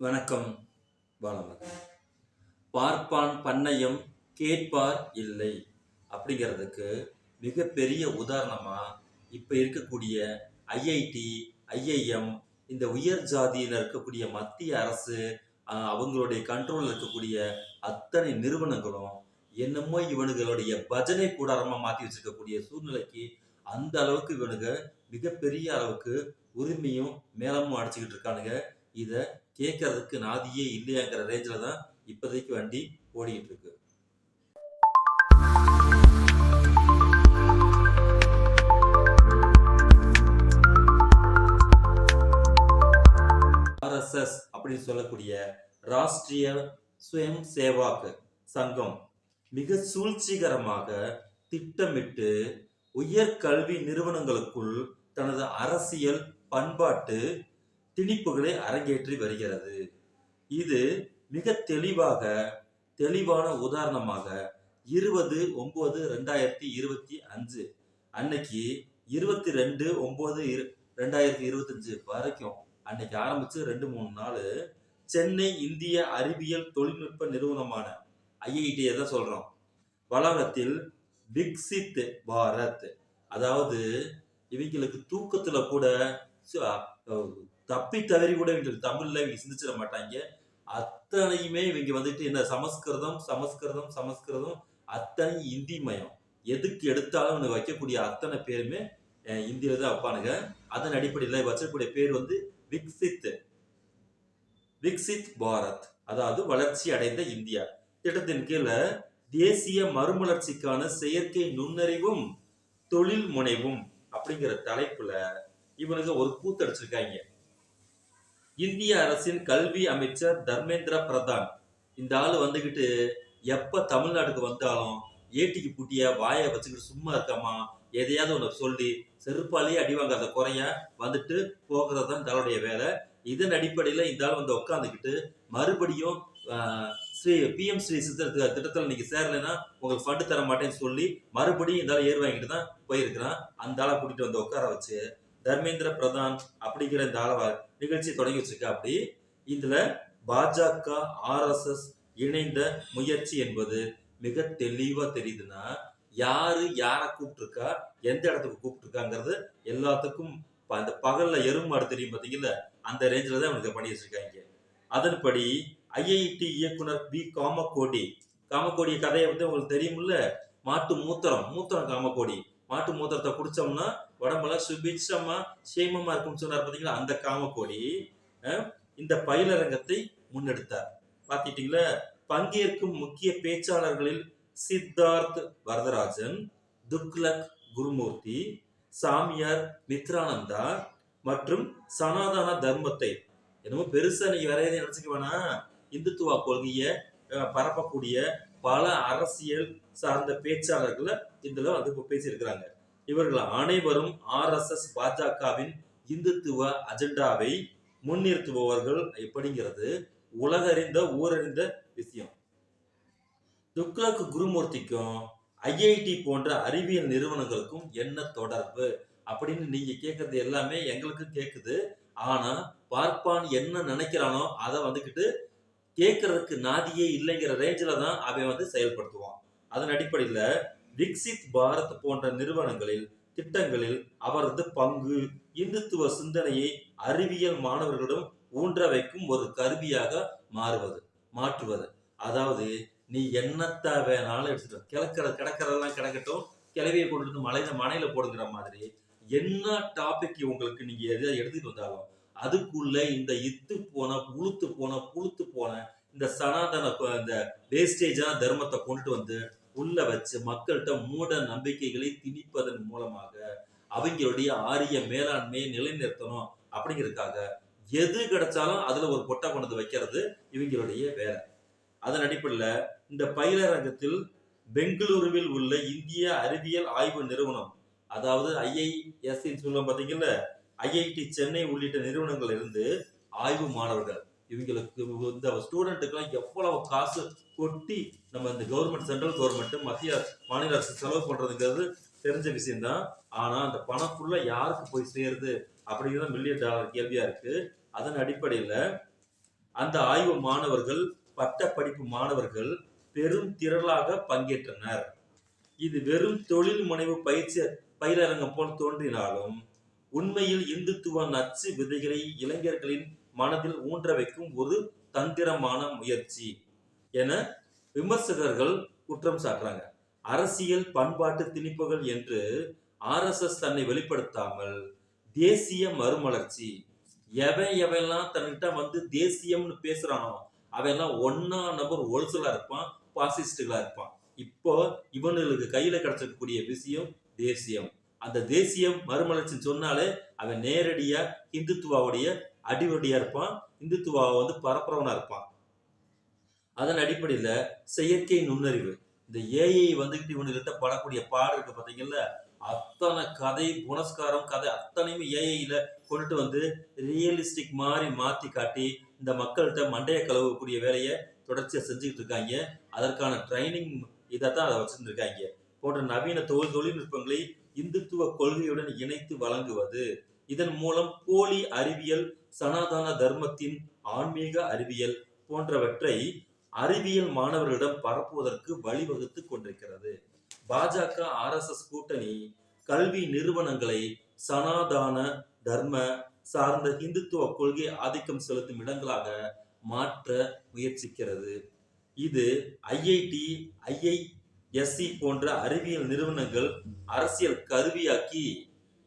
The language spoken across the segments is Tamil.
வணக்கம் பாலமகன் பார்ப்பான் பண்ணையம் கேட்பார் இல்லை அப்படிங்கிறதுக்கு மிகப்பெரிய உதாரணமாக இப்போ இருக்கக்கூடிய ஐஐடி ஐஐஎம் இந்த உயர் ஜாதியில் இருக்கக்கூடிய மத்திய அரசு அவங்களுடைய கண்ட்ரோலில் இருக்கக்கூடிய அத்தனை நிறுவனங்களும் என்னமோ இவனுங்களுடைய பஜனை கூடாரமாக மாற்றி வச்சிருக்கக்கூடிய சூழ்நிலைக்கு அந்த அளவுக்கு இவனுங்க மிகப்பெரிய அளவுக்கு உரிமையும் மேலமும் அடிச்சுக்கிட்டு இருக்கானுங்க. இதை கேட்கறதுக்கு நாதியே இல்லையாங்கிற ரேஞ்சில் தான் இப்போதைக்கு வண்டி ஓடிக்கிட்டு இருக்கு ஆர்எஸ்எஸ் அப்படின்னு சொல்லக்கூடிய ராஷ்டிரிய சுயம் சேவாக் சங்கம் மிக சூழ்ச்சிகரமாக திட்டமிட்டு உயர் கல்வி நிறுவனங்களுக்குள் தனது அரசியல் பண்பாட்டு திணிப்புகளை அரங்கேற்றி வருகிறது. இது மிக தெளிவாக தெளிவான உதாரணமாக இருபது ஒன்பது ரெண்டாயிரத்தி இருபத்தி அஞ்சு அன்னைக்கு இருபத்தி ரெண்டு ஒன்பது ரெண்டாயிரத்தி இருபத்தஞ்சு வரைக்கும் அன்னைக்கு ஆரம்பிச்சு ரெண்டு மூணு நாள் சென்னை இந்திய அறிவியல் தொழில்நுட்ப நிறுவனமான ஐஐடியை தான் சொல்றோம்? வளாகத்தில் விக்சித் பாரத். அதாவது இவங்களுக்கு தூக்கத்துல கூட தப்பி தவறி கூட இவங்களுக்கு தமிழ்ல இவங்க சிந்திச்சிட மாட்டாங்க. அத்தனையுமே இவங்க வந்துட்டு என்ன சமஸ்கிருதம் சமஸ்கிருதம் சமஸ்கிருதம் அத்தனை இந்தி மயம். எதுக்கு எடுத்தாலும் வைக்கக்கூடிய அத்தனை பேருமே இந்தியில தான் வைப்பானுங்க. அதன் அடிப்படையில் வச்சிருக்கக்கூடிய பேர் வந்து விக்சித் விக்சித் பாரத். அதாவது வளர்ச்சி அடைந்த இந்தியா. திட்டத்தின் கீழே தேசிய மறுமலர்ச்சிக்கான செயற்கை நுண்ணறிவும் தொழில் முனைவும் அப்படிங்கிற தலைப்புல இவனுங்க ஒரு கூத்தடிச்சிருக்காங்க இந்திய அரசின் கல்வி அமைச்சர் தர்மேந்திர பிரதான். இந்த ஆள் வந்துக்கிட்டு எப்ப தமிழ்நாட்டுக்கு வந்தாலும் ஏட்டிக்கு பூட்டிய வாயை வச்சுக்கிட்டு சும்மா இருக்காமா? எதையாவது ஒன்று சொல்லி செருப்பாலேயே அடி வாங்காத குறைய வந்துட்டு போகிறது தான் தன்னுடைய வேலை. இதன் அடிப்படையில் இந்த ஆள் வந்து உட்காந்துக்கிட்டு மறுபடியும் ஆஹ், ஸ்ரீ பிஎம் ஸ்ரீ சித்த திட்டத்தில் நீங்கள் சேரலைன்னா உங்களுக்கு ஃபண்டு தர மாட்டேன்னு சொல்லி மறுபடியும் இந்த ஆள் ஏர் வாங்கிட்டு தான் போயிருக்கிறான். அந்த ஆளை கூட்டிகிட்டு வந்து உட்கார வச்சு தர்மேந்திர பிரதான் அப்படிங்கிற இந்த ஆளை நிகழ்ச்சி தொடங்கி வச்சிருக்கா. அப்படி இதுல பாஜக ஆர்எஸ்எஸ் இணைந்த முயற்சி என்பது மிக தெளிவா தெரியுதுன்னா யாரு யாரை கூப்பிட்டுருக்கா எந்த இடத்துக்கு கூப்பிட்டுருக்காங்கிறது எல்லாத்துக்கும் ப- அந்த பகல்ல எருமாடு தெரியும் பாத்தீங்கல்ல அந்த ரேஞ்சில தான் அவனுக்கு பண்ணி வச்சிருக்காங்க. அதன்படி ஐஐடி இயக்குனர் பி காமக்கோடி காமக்கோடி கதையை வந்து உங்களுக்கு தெரியும்ல? மாட்டு மூத்திரம் மூத்திரம் காமக்கோடி மாட்டு மூத்திரத்தை குடிச்சோம்னா உடம்பெல்லாம் சுபிட்சமா சேமமா இருக்கும்னு சொன்னார் பாத்தீங்களா? அந்த காமக்கோடி இந்த பயிலரங்கத்தை முன்னெடுத்தார். பாத்திட்டீங்களா? பங்கேற்கும் முக்கிய பேச்சாளர்களில் சித்தார்த் வரதராஜன் துக்லக் குருமூர்த்தி சாமியார் மித்ரானந்தா மற்றும் சனாதன தர்மத்தை என்னமோ பெருசா நீங்க வேற எதையும் நினைச்சுக்க வேணாம் இந்துத்துவ கொள்கைய பரப்பக்கூடிய பல அரசியல் சார்ந்த பேச்சாளர்களை இதுல வந்து பேசியிருக்கிறாங்க. இவர்கள் அனைவரும் ஆர்எஸ்எஸ் பாஜகவின் இந்துத்துவ அஜெண்டாவை முன்னிறுத்துபவர்கள் எப்படிங்கிறது உலகறிந்த ஊரறிந்த விஷயம். துக்ளக் குருமூர்த்திக்கும் ஐஐடி போன்ற அறிவியல் நிறுவனங்களுக்கும் என்ன தொடர்பு? அப்படின்னு நீங்க கேட்கறது எல்லாமே எங்களுக்கு கேட்குது ஆனா பார்ப்பான் என்ன நினைக்கிறானோ அதை வந்துக்கிட்டு கேட்கறதுக்கு நாதியே இல்லைங்கிற ரேஞ்சில தான் அவன் வந்து செயல்படுத்துவான். அதன் அடிப்படையில் விக்சித் பாரத் போன்ற நிறுவனங்களில் திட்டங்களில் அவரது பங்கு இந்துத்துவ சிந்தனையை அறிவியல் மாணவர்களிடம் ஊன்ற வைக்கும் ஒரு கருவியாக மாறுவது மாற்றுவது. அதாவது நீ என்னத்த வேணாலும் எடுத்துட்டு கிழக்கிற கிடக்கிறதெல்லாம் கிடக்கட்டும் கிளவியை கொண்டு வந்து மலையில மனையில போடுங்கிற மாதிரி என்ன டாபிக் உங்களுக்கு நீங்க எதை எடுத்துட்டு வந்தாலும் அதுக்குள்ள இந்த இத்து போன உளுத்து போன புழுத்து போன இந்த சனாதன இந்த வேஸ்டேஜா தர்மத்தை கொண்டுட்டு வந்து உள்ள வச்சு மக்கள்கிட்ட மூட நம்பிக்கைகளை திணிப்பதன் மூலமாக அவங்களுடைய ஆரிய மேலாண்மையை நிலைநிறுத்தணும் அப்படிங்கிறதுக்காக எது கிடைச்சாலும் அதுல ஒரு பொட்டை கொண்டு வந்து வைக்கிறது இவங்களுடைய வேலை. அதன் அடிப்படையில் இந்த பயிலரங்கத்தில் பெங்களூருவில் உள்ள இந்திய அறிவியல் ஆய்வு நிறுவனம் அதாவது ஐஐஎஸ்சின்னு சொல்லுவோம் பார்த்தீங்கல்ல ஐஐடி சென்னை உள்ளிட்ட நிறுவனங்கள் இருந்து ஆய்வு மாணவர்கள் இவங்களுக்கு இந்த ஸ்டூடெண்ட்டுக்கெல்லாம் எவ்வளவு காசு கொட்டி நம்ம இந்த கவர்மெண்ட் சென்ட்ரல் கவர்மெண்ட் மத்திய மாநில அரசு செலவு பண்றதுங்கிறது தெரிஞ்ச விஷயம்தான். ஆனா அந்த பணம் ஃபுல்லா யாருக்கு போய் சேருது? அப்படிங்கிறத மில்லியன் டாலர் கேள்வியா இருக்கு. அதன் அடிப்படையில் அந்த ஆய்வு மாணவர்கள் பட்டப்படிப்பு மாணவர்கள் பெரும் திரளாக பங்கேற்றனர். இது வெறும் தொழில் முனைவு பயிற்சி பயிலரங்கம் போல் தோன்றினாலும் உண்மையில் இந்துத்துவ நச்சு விதைகளை இளைஞர்களின் மனதில் ஊன்ற வைக்கும் ஒரு தந்திரமான முயற்சி என விமர்சகர்கள் குற்றம் சாட்டுறாங்க. அரசியல் பண்பாட்டு திணிப்புகள் என்று ஆர்எஸ்எஸ் தன்னை வெளிப்படுத்தாமல் தேசிய மறுமலர்ச்சி. எவன் எவெல்லாம் தன்கிட்ட வந்து தேசியம்னு பேசுறானோ அவெல்லாம் ஒன்னா நபர் ஒல்சலா இருப்பான் பாசிஸ்டுகளா இருப்பான். இப்போ இவனுக்கு கையில கிடைச்சிருக்கக்கூடிய விஷயம் தேசியம். அந்த தேசியம் மறுமலர்ச்சின்னு சொன்னாலே அவன் நேரடியா இந்துத்துவாவுடைய அடிவடியா இருப்பான். இந்துத்துவாவை வந்து பரப்புறவனாக இருப்பான். அதன் அடிப்படையில் செயற்கை நுண்ணறிவு. இந்த ஏஐ வந்துக்கிட்டு இவனுக்கிட்ட படக்கூடிய பாடு இருக்கு பார்த்தீங்கல்ல அத்தனை கதை புனஸ்காரம் கதை அத்தனையுமே ஏஐயில் கொண்டுட்டு வந்து ரியலிஸ்டிக் மாதிரி மாற்றி காட்டி இந்த மக்கள்கிட்ட மண்டைய கழுவக்கூடிய வேலையை தொடர்ச்சியாக செஞ்சுக்கிட்டு இருக்காங்க. அதற்கான ட்ரைனிங் இதை தான் அதை வச்சிருந்துருக்காங்க. போன்ற நவீன தொழில் தொழில்நுட்பங்களை இந்துத்துவ கொள்கையுடன் இணைத்து வழங்குவது. இதன் மூலம் போலி அறிவியல் சனாதன தர்மத்தின் ஆன்மீக அறிவியல் போன்றவற்றை அறிவியல் மாணவர்களிடம் பரப்புவதற்கு வழிவகுத்து கொண்டிருக்கிறது. பாஜக ஆர்எஸ்எஸ் கூட்டணி கல்வி நிறுவனங்களை சனாதான தர்ம சார்ந்த இந்துத்துவ கொள்கை ஆதிக்கம் செலுத்தும் இடங்களாக மாற்ற முயற்சிக்கிறது. இது ஐஐடி ஐஐஎஸ்சி போன்ற அறிவியல் நிறுவனங்கள் அரசியல் கருவியாக்கி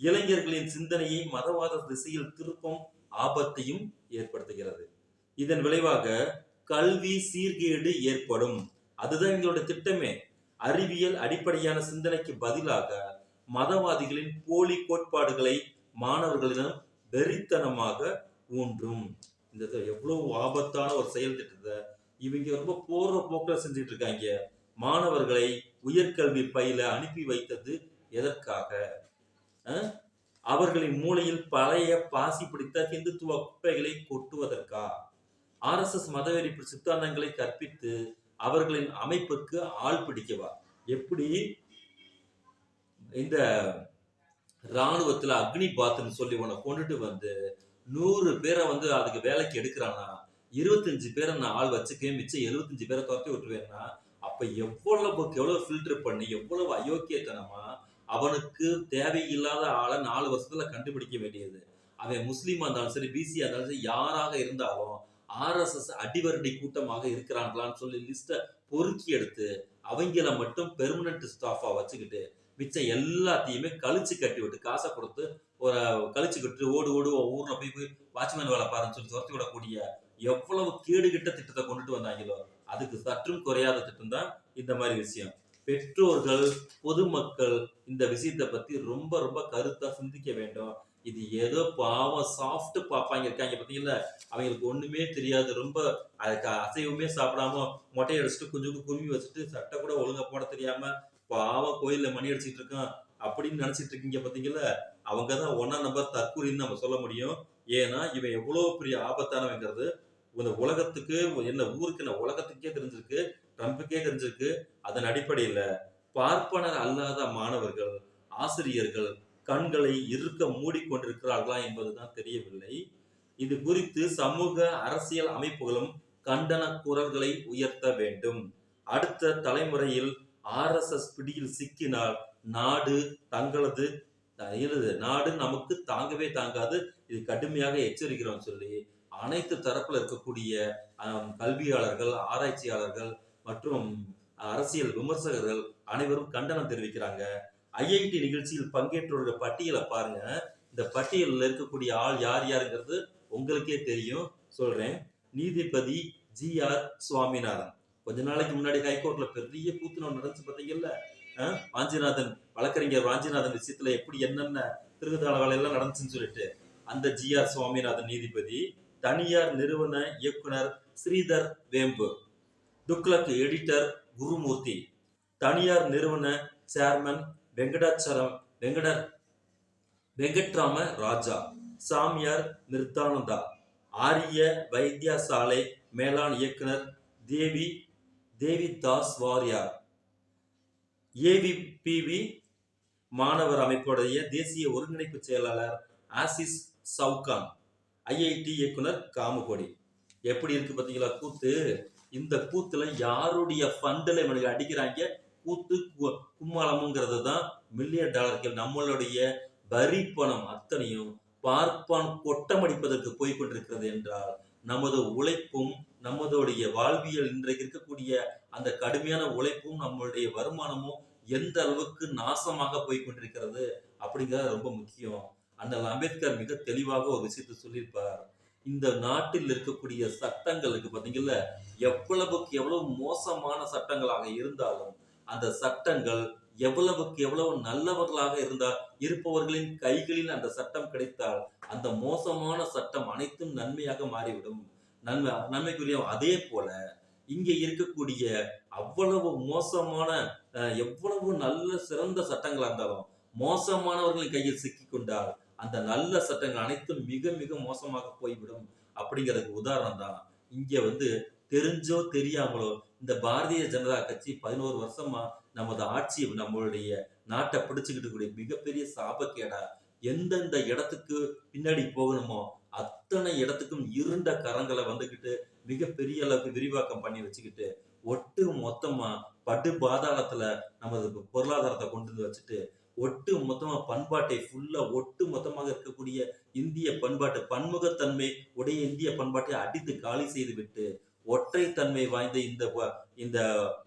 இளைஞர்களின் சிந்தனையை மதவாத திசையில் திருப்பும் ஆபத்தையும் ஏற்படுத்துகிறது. இதன் விளைவாக கல்வி சீர்கேடு ஏற்படும். அதுதான் எங்களோட திட்டமே. அறிவியல் அடிப்படையான சிந்தனைக்கு பதிலாக மதவாதிகளின் போலி கோட்பாடுகளை மாணவர்களிடம் வெறித்தனமாக ஊன்றும். இந்த எவ்வளவு ஆபத்தான ஒரு செயல் திட்டத்தை இவங்க ரொம்ப போற போக்கில் செஞ்சுட்டு இருக்காங்க. மாணவர்களை உயர்கல்வி பயில அனுப்பி வைத்தது எதற்காக? அவர்களின் மூளையில் பழைய பாசி பிடித்த இந்துத்துவ குப்பைகளை கொட்டுவதற்கா? ஆர்எஸ்எஸ் மதவெறி சித்தாந்தங்களை கற்பித்து அவர்களின் அமைப்புக்கு ஆள் பிடிக்கவா? எப்படி? இந்த ராணுவத்துல அக்னி பாத்துன்னு சொல்லி உன்னை கொண்டுட்டு வந்து நூறு பேரை வந்து அதுக்கு வேலைக்கு எடுக்கிறானா? இருபத்தஞ்சு பேரை நான் ஆள் வச்சுக்கேன் மிச்சம் எழுபத்தஞ்சு பேரை துரத்தி விட்டுருவேன்னா அப்ப எவ்வளவுக்கு எவ்வளவு ஃபில்டர் பண்ணி எவ்வளவு அயோக்கியத்தனமா அவனுக்கு தேவையில்லாத ஆளை நாலு வருஷத்துல கண்டுபிடிக்க வேண்டியது. அவன் முஸ்லீமா இருந்தாலும் சரி பிசியா இருந்தாலும் சரி யாராக இருந்தாலும் ஆர்எஸ்எஸ் அடிவரடி கூட்டமாக இருக்கிறாங்களான்னு சொல்லி லிஸ்ட்டை பொறுக்கி எடுத்து அவங்கள மட்டும் பெர்மனன்ட் ஸ்டாஃபாக வச்சுக்கிட்டு மிச்சம் எல்லாத்தையுமே கழிச்சு கட்டி விட்டு காசை கொடுத்து ஒரு கழிச்சு கட்டு ஓடு ஓடு உன் ஊர்ல போய் போய் வாட்ச்மேன் வேலை பாருன்னு சொல்லி துரத்தி விடக்கூடிய எவ்வளவு கேடுகிட்ட திட்டத்தை கொண்டுட்டு வந்தாங்களோ அதுக்கு சற்றும் குறையாத திட்டம் தான் இந்த மாதிரி விஷயம். பெற்றோர்கள் பொதுமக்கள் இந்த விஷயத்தை பத்தி ரொம்ப ரொம்ப கருத்தா சிந்திக்க வேண்டும். இது ஏதோ பாவம் சாஃப்ட் பாப்பாங்க இருக்காங்க பார்த்தீங்களா அவங்களுக்கு ஒண்ணுமே தெரியாது. ரொம்ப அதுக்கு அசைவமே சாப்பிடாம மொட்டை அடிச்சுட்டு கொஞ்சம் குருவி வச்சுட்டு சட்டை கூட ஒழுங்கா போட தெரியாம பாவம் கோயில்ல மணி அடிச்சிட்டு இருக்கான் அப்படின்னு நினைச்சிட்டு இருக்கீங்க பாத்தீங்களா? அவங்க தான் ஒன்னா நம்பர் தற்கூரின்னு நம்ம சொல்ல முடியும். ஏன்னா இவன் எவ்வளவு பெரிய ஆபத்தானவங்கிறது. இந்த உலகத்துக்கு என்ன ஊருக்கு என்ன உலகத்துக்கே தெரிஞ்சிருக்கு. ட்ரம்ப்புக்கே தெரிஞ்சிருக்கு. அதன் அடிப்படையில் பார்ப்பனர் அல்லாத மாணவர்கள் ஆசிரியர்கள் கண்களை இருக்க மூடிக்கொண்டிருக்கிறார்களா என்பதுதான் தெரியவில்லை. இது குறித்து சமூக அரசியல் அமைப்புகளும் கண்டன குரல்களை உயர்த்த வேண்டும். அடுத்த தலைமுறையில் ஆர்எஸ்எஸ் பிடியில் சிக்கினால் நாடு தங்களது எழுது நாடு நமக்கு தாங்கவே தாங்காது. இது கடுமையாக எச்சரிக்கிறோம் சொல்லி அனைத்து தரப்புல இருக்கக்கூடிய கல்வியாளர்கள் ஆராய்ச்சியாளர்கள் மற்றும் அரசியல் விமர்சகர்கள் அனைவரும் கண்டனம் தெரிவிக்கிறாங்க. ஐஐடி நிகழ்ச்சியில் பங்கேற்றோட பட்டியலை பாருங்க. இந்த பட்டியலில் இருக்கக்கூடிய ஆள் யார் யாருங்கிறது உங்களுக்கே தெரியும். சொல்றேன். நீதிபதி ஜி ஆர் சுவாமிநாதன். கொஞ்ச நாளைக்கு முன்னாடி ஹைகோர்ட்ல பெரிய கூத்துனம் நடந்துச்சு பார்த்தீங்கல்ல? வாஞ்சிநாதன் வழக்கறிஞர் வாஞ்சிநாதன் விஷயத்துல எப்படி என்னென்ன திருகுதாள வேலையெல்லாம் நடந்துச்சுன்னு சொல்லிட்டு. அந்த ஜி ஆர் சுவாமிநாதன் நீதிபதி தனியார் நிறுவன இயக்குனர் ஸ்ரீதர் வேம்பு. துக்ளக் எடிட்டர் குருமூர்த்தி. தனியார் நிறுவன சேர்மன் வெங்கடாச்சலம் வெங்கடர் வெங்கட்ராம ராஜா. சாமியார் நிர்தானந்தா ஆரிய வைத்தியசாலை மேலாண் இயக்குனர் தேவி தேவி தாஸ் வாரியார் ஏவிபிவி மாணவர் அமைப்புடைய தேசிய ஒருங்கிணைப்பு செயலாளர் ஆசிஸ் சவுகான். ஐஐடி இயக்குனர் காமகோடி. எப்படி இருக்கு பார்த்தீங்களா? கூத்து. இந்த கூத்துல யாருடைய ஃபண்டில் இவனுக்கு அடிக்கிறாங்க? கூத்து கு- கும்மாளமுங்கிறது தான் மில்லியன் டாலர்கள் நம்மளுடைய வரி பணம் அத்தனையும் பார்ப்பான் கொட்டமடிப்பதற்கு போய் கொண்டிருக்கிறது என்றால் நமது உழைப்பும் நமதுடைய வாழ்வியல் இன்றைக்கு இருக்கக்கூடிய அந்த கடுமையான உழைப்பும் நம்மளுடைய வருமானமும் எந்த அளவுக்கு நாசமாக போய் கொண்டிருக்கிறது அப்படிங்கிறது ரொம்ப முக்கியம். அண்ணல் அம்பேத்கர் மிக தெளிவாக ஒரு விஷயத்தை சொல்லியிருப்பார். இந்த நாட்டில் இருக்கக்கூடிய சட்டங்களுக்கு பார்த்தீங்கல்ல எவ்வளவுக்கு எவ்வளவு மோசமான சட்டங்களாக இருந்தாலும் அந்த சட்டங்கள் எவ்வளவுக்கு எவ்வளவு நல்லவர்களாக இருந்தால் இருப்பவர்களின் கைகளில் அந்த சட்டம் கிடைத்தால் அந்த மோசமான சட்டம் அனைத்தும் நன்மையாக மாறிவிடும். நன்மை நன்மைக்குரிய அதே போல இங்கே இருக்கக்கூடிய அவ்வளவு மோசமான அஹ், எவ்வளவு நல்ல சிறந்த சட்டங்களா இருந்தாலும் மோசமானவர்களின் கையில் சிக்கிக் கொண்டால் அந்த நல்ல சட்டங்கள் அனைத்தும் மிக மிக மோசமாக போய்விடும். அப்படிங்கிறதுக்கு உதாரணம் தான். இங்க வந்து தெரிஞ்சோ தெரியாமலோ இந்த பாரதிய ஜனதா கட்சி பதினோரு வருஷமா நமது ஆட்சி நம்மளுடைய நாட்டை பிடிச்சுக்கிட்டு கூடிய மிகப்பெரிய சாபக்கேடா. எந்தெந்த இடத்துக்கு பின்னாடி போகணுமோ அத்தனை இடத்துக்கும் இருண்ட கரங்களை வந்துக்கிட்டு மிகப்பெரிய அளவுக்கு விரிவாக்கம் பண்ணி வச்சுக்கிட்டு ஒட்டு மொத்தமா படு பாதாளத்துல நமது பொருளாதாரத்தை கொண்டு வந்து வச்சுட்டு ஒட்டு மொத்தமா பண்பாட்டை ஃபுல்லா ஒட்டு மொத்தமாக இருக்கக்கூடிய இந்திய பண்பாட்டு பன்முகத்தன்மை உடைய இந்திய பண்பாட்டை அடித்து காலி செய்து விட்டு ஒற்றைத்தன்மை வாய்ந்த இந்த இந்த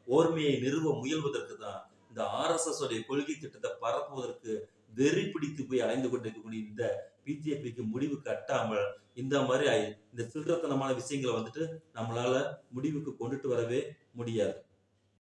ஓர்மையை நிறுவ முயல்வதற்கு தான் இந்த ஆர்எஸ்எஸ் உடைய கொள்கை திட்டத்தை பரப்புவதற்கு வெறி பிடித்து போய் அலைந்து கொண்டிருக்கக்கூடிய இந்த பிஜேபிக்கு முடிவு கட்டாமல் இந்த மாதிரி இந்த சில்லறத்தனமான விஷயங்களை வந்துட்டு நம்மளால முடிவுக்கு கொண்டுட்டு வரவே முடியாது.